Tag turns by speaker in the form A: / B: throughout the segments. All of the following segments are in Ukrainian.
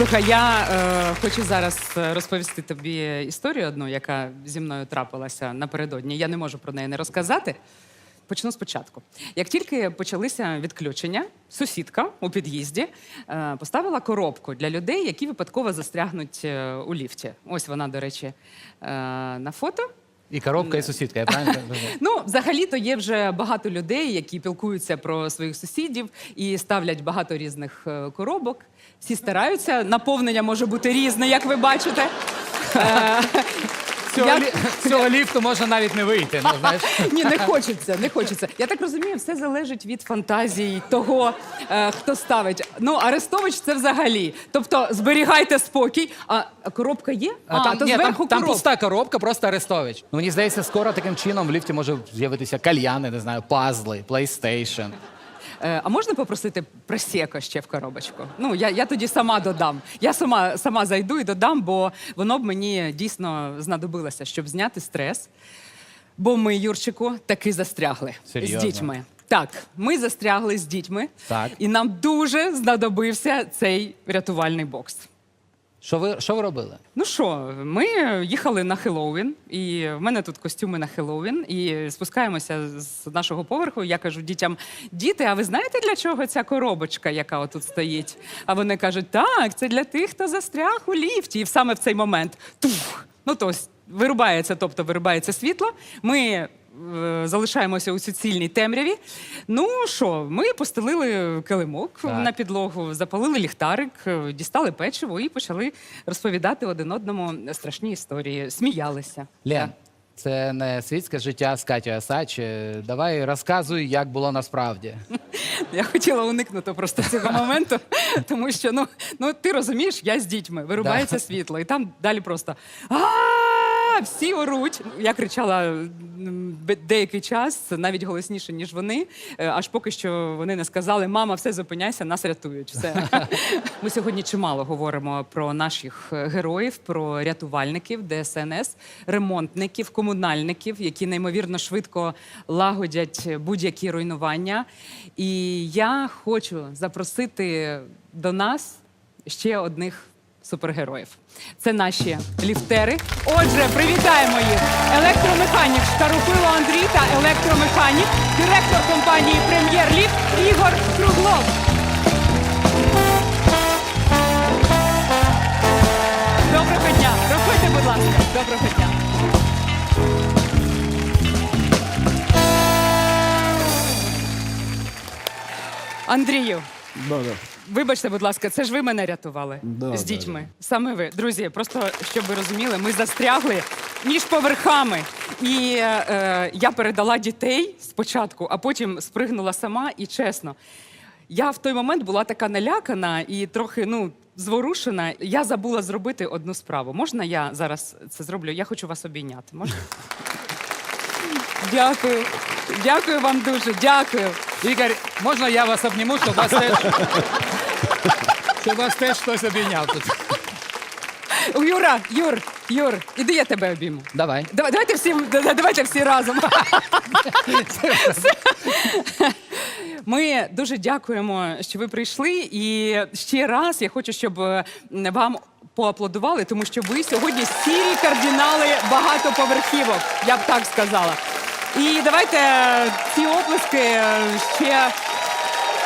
A: Слухай, я е, хочу зараз е, розповісти тобі історію одну, яка зі мною трапилася напередодні. Я не можу про неї не розказати. Почну спочатку. Як тільки почалися відключення, сусідка у під'їзді е, поставила коробку для людей, які випадково застрягнуть е, у ліфті. Ось вона, до речі, е, на фото.
B: І коробка, і сусідка, я правильно розумію?
A: Ну, взагалі-то є вже багато людей, які пілкуються про своїх сусідів і ставлять багато різних е, коробок. Всі стараються. Наповнення може бути різне, як ви бачите. Е,
B: З цього, лі... з цього ліфту можна навіть не вийти. Ну, знаєш.
A: Ні, не хочеться, не хочеться. Я так розумію, все залежить від фантазії того, е, хто ставить. Ну, Арестович це взагалі. Тобто зберігайте спокій. А, коробка є? А,
B: там,
A: то
B: ні,
A: зверху
B: там, там
A: коробка.
B: пуста коробка, просто Арестович. Ну, мені здається, скоро таким чином в ліфті може з'явитися кальяни, не знаю, пазли, PlayStation.
A: Е, А можна попросити просеко ще в коробочку? Ну, я, я тоді сама додам. Я сама, сама зайду і додам, бо воно б мені дійсно знадобилося, щоб зняти стрес. Бо ми, Юрчику, таки застрягли
B: Серйозно?
A: з дітьми. Так, ми застрягли з дітьми,
B: Так.
A: і нам дуже знадобився цей рятувальний бокс.
B: Що ви, що ви робили?
A: Ну що, ми їхали на Хеллоуін, і в мене тут костюми на Хеллоуін, і спускаємося з нашого поверху. Я кажу дітям: діти, а ви знаєте для чого ця коробочка, яка отут стоїть? А вони кажуть, так, це для тих, хто застряг у ліфті. І саме в цей момент туф, ну то вирубається, тобто вирубається світло. Ми залишаємося у суцільній темряві. Ну що, ми постелили килимок
B: Так.
A: на підлогу, запалили ліхтарик, е, дістали печиво і почали розповідати один одному страшні історії. Сміялися.
B: Лен, це не світське життя з Катю Асач. Давай розказуй, як було насправді.
A: Я хотіла уникнути просто цього моменту, тому що ну, ну ти розумієш, я з дітьми, вирубається
B: Да.
A: світло, і там далі просто а всі оруть. Я кричала деякий час, навіть голосніше, ніж вони, е, аж поки що вони не сказали: мама, все зупиняйся, нас рятують. Все. Ми сьогодні чимало говоримо про наших е, героїв, про рятувальників, ДСНС, ремонтників, комунальників, які неймовірно швидко лагодять будь-які руйнування. І я хочу запросити до нас ще одних супергероїв. Це наші ліфтери. Отже, привітаємо їх! Електромеханік Штарупило Андрій та електромеханік, директор компанії Прем'єр Ліфт Ігор Круглов. Доброго дня! Проходьте, будь ласка. Доброго дня. Андрію,
C: Да, да.
A: вибачте, будь ласка, це ж ви мене рятували
C: Да,
A: з
C: да,
A: дітьми. Саме ви. Друзі, просто щоб ви розуміли, ми застрягли між поверхами. І е, я передала дітей спочатку, а потім спригнула сама. І чесно, я в той момент була така налякана і трохи ну, зворушена. Я забула зробити одну справу. Можна я зараз це зроблю? Я хочу вас обійняти. Можна? Дякую. Дякую вам дуже. Дякую.
B: Ігор, можна я вас обніму, щоб вас теж. Щоб вас теж хтось обійняв тут.
A: Юра, Юр, Юр, іди я тебе обійму.
B: Давай.
A: Давай- Давайте всі, давайте всі разом. Ми дуже дякуємо, що ви прийшли. І ще раз я хочу, щоб е, вам поаплодували, тому що ви сьогодні сірі кардинали багатоповерхівок, я б так сказала. І давайте е, ці оплески е, ще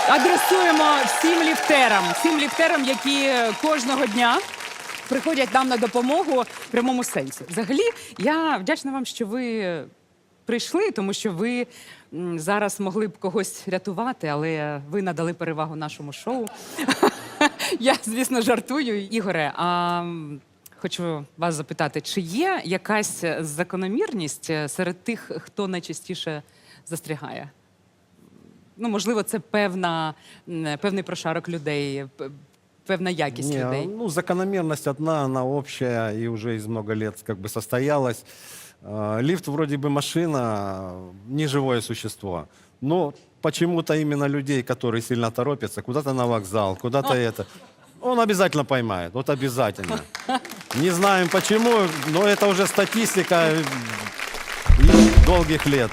A: адресуємо всім ліфтерам, всім ліфтерам, які кожного дня приходять нам на допомогу в прямому сенсі. Взагалі, я вдячна вам, що ви прийшли, тому що ви зараз могли б когось рятувати, але ви надали перевагу нашому шоу. Я, звісно, жартую, Ігоре хочу вас запитати, чи є якась закономірність е, серед тих, хто найчастіше застрягає? Ну, можливо, це певна, м, певний прошарок людей, п- певна якість
C: Не,
A: людей.
C: ну, закономерность одна, она общая и уже из много лет как бы состоялась. А, Лифт вроде бы машина, не живое существо. Но почему-то именно людей, которые сильно торопятся, куда-то на вокзал, куда-то это, он обязательно поймает, вот обязательно. Не знаем почему, но это уже статистика э, долгих лет.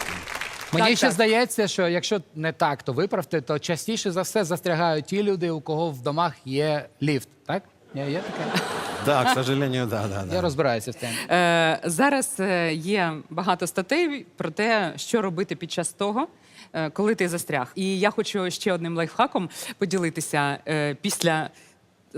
B: Мені
A: Так,
B: ще
A: так.
B: здається, що якщо не так, то виправте, то частіше за все застрягають ті люди, у кого в домах є ліфт, так? Ні, є таке?
C: Да, к сожалению, да, да, да.
B: Я розбираюся в темі.
A: Е, зараз е, є багато статей про те, що робити під час того, е, коли ти застряг. І я хочу ще одним лайфхаком поділитися е, після.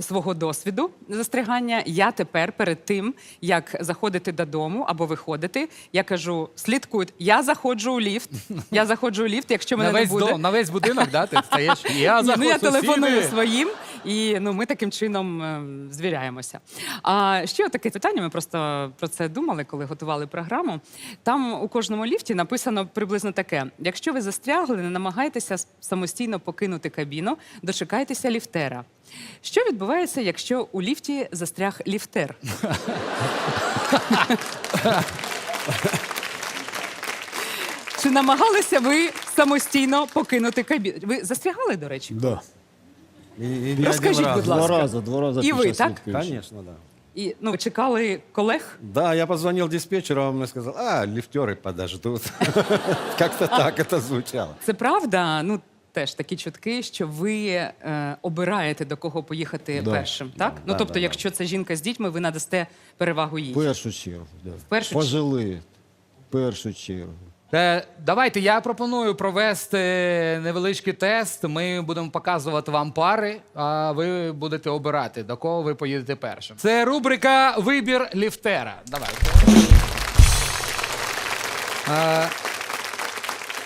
A: Свого досвіду застригання. я тепер перед тим, як заходити додому або виходити, я кажу: слідкують, я заходжу у ліфт. Я заходжу у ліфт, якщо мене
B: На весь,
A: не буде.
B: дом, на весь будинок, да, ти стаєш. Я
A: заходжу. ну я телефоную своїм, і ну ми таким чином е, звіряємося. А ще таке питання. Ми просто про це думали, коли готували програму. Там у кожному ліфті написано приблизно таке: якщо ви застрягли, не намагайтеся самостійно покинути кабіну, дочекайтеся ліфтера. Що відбувається, якщо у ліфті застряг ліфтер? Чи намагалися ви самостійно покинути кабіну? Ви застрягали, до речі?
D: Да.
C: И, и не
A: Расскажите,
C: один раз.
A: будь
D: Два
A: ласка.
D: рази, два рази.
A: І
D: під
A: ви,
D: час
A: так?
C: Конечно, да.
A: І ну чекали колег?
C: Да, я позвонил диспетчеру, он мне сказал, а, лифтеры подождут. Как-то так это звучало.
A: Це правда? Ну теж такі чутки, що ви е, обираєте до кого поїхати
D: Да.
A: першим, так? ну
C: да,
A: тобто,
C: да, да.
A: якщо це жінка з дітьми, ви надасте перевагу їй.
D: В першу чергу. Да.
A: першу
D: Пожили. В першу чергу.
B: Е, давайте я пропоную провести невеличкий тест. Ми будемо показувати вам пари, а ви будете обирати, до кого ви поїдете першим. Це рубрика Вибір ліфтера. Давайте. Е,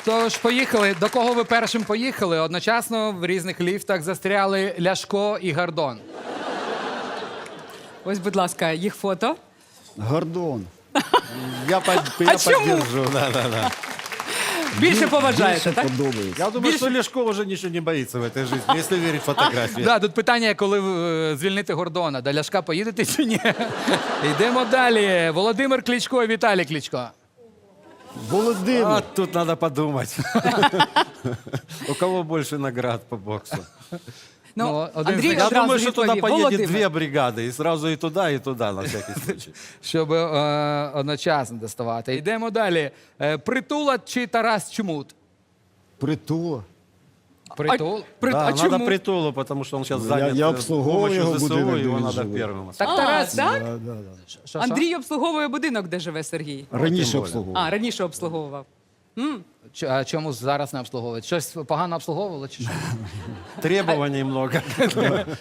B: Тож, поїхали. До кого ви першим поїхали? Одночасно в різних ліфтах застряли Ляшко і Гордон.
A: Ось, будь ласка, їх фото.
D: Гордон.
C: Я, под- я
A: чему?
C: поддержу, да, да, да.
A: Більше поважаєте, так?
D: подобається.
C: Я думаю, что Лешко уже ничего не боится в этой жизни, если верить фотографии.
B: Да, тут питання, коли е, звільнити Гордона. До Ляшка поїдете чи ні? Йдемо далі. Володимир Кличко і Віталій Кличко.
D: Володимир.
C: А тут надо подумать. У кого больше наград по боксу?
A: Ну,
B: Ну, один
A: Андрій
B: з них.
C: Я
A: одразу
C: думаю, что туда
A: відповів.
C: поедет
A: Володимир.
C: две бригады, и сразу и туда, и туда, на всякий случай.
B: щоб е, одночасно доставати. Йдемо далі. Е, Притула чи Тарас Чмут?
D: Притула.
B: Притул.
A: При-
C: Да,
A: а
C: надо
A: чому?
C: притулу, потому что он сейчас
D: Я-
C: занят
D: я
C: э,
D: обслуговую
C: помощью
D: его
C: ЗСУ,
D: будинок,
C: его
D: где
C: надо
D: он живет.
C: первым
B: Так,
A: А,
B: Тарас.
A: так?
D: Да, да, да.
B: Що, що?
A: Андрій обслуговує будинок, де живе Сергій.
D: Раніше
C: тим більше.
D: обслуговував.
A: А, раніше обслуговував.
B: Ч- А чому зараз не обслуговують? Щось погано обслуговувало чи що?
C: Требований много.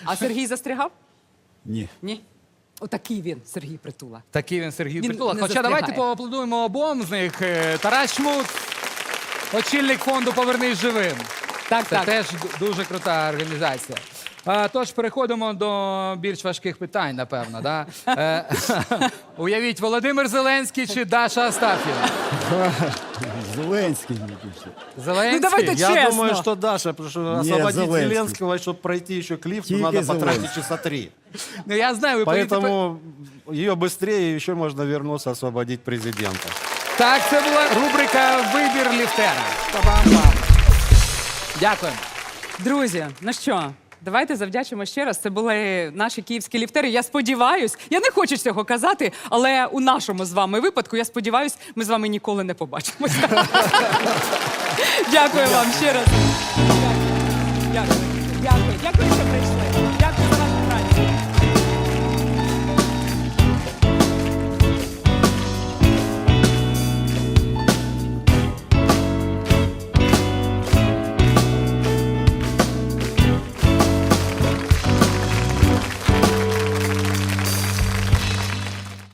A: А Сергій застрягав?
D: Ні.
A: Ні. Отакий він, Сергій Притула.
B: Такий він Сергій
A: Він
B: Притула.
A: не
B: Хоча
A: застрягає.
B: давайте поаплодуємо обом з них. Е, Тарас Чмут, очільник фонду Повернись живим.
A: Так,
B: Це
A: так.
B: теж дуже крута організація. А, тож переходимо до більш важких питань, напевно. Да? Е, уявіть, Володимир Зеленський чи Даша Астафєва?
D: Зеленський. мені пише.
B: Зеленський?
A: Ну, давайте
C: Я
A: Честно.
C: думаю, что Даша, потому что
D: Нет,
C: освободить
D: Зеленский.
C: Зеленского, чтобы пройти еще к лифту,
D: Тільки
C: надо
D: Зеленский.
C: потратить часа три.
B: Ну, я знаю, ви поїдете...
C: Поэтому ее быстрее еще можно вернуться освободить президента.
B: Так, це була рубрика Вибір ліфтера. Па-бам-бам. Дякуємо.
A: Друзі, ну що, давайте завдячимо ще раз. Це були наші київські ліфтери. Я сподіваюсь, я не хочу цього казати, але у нашому з вами випадку, я сподіваюсь, ми з вами ніколи не побачимося. Дякую вам ще раз. Дякую. Дякую. Дякую, що прийшли.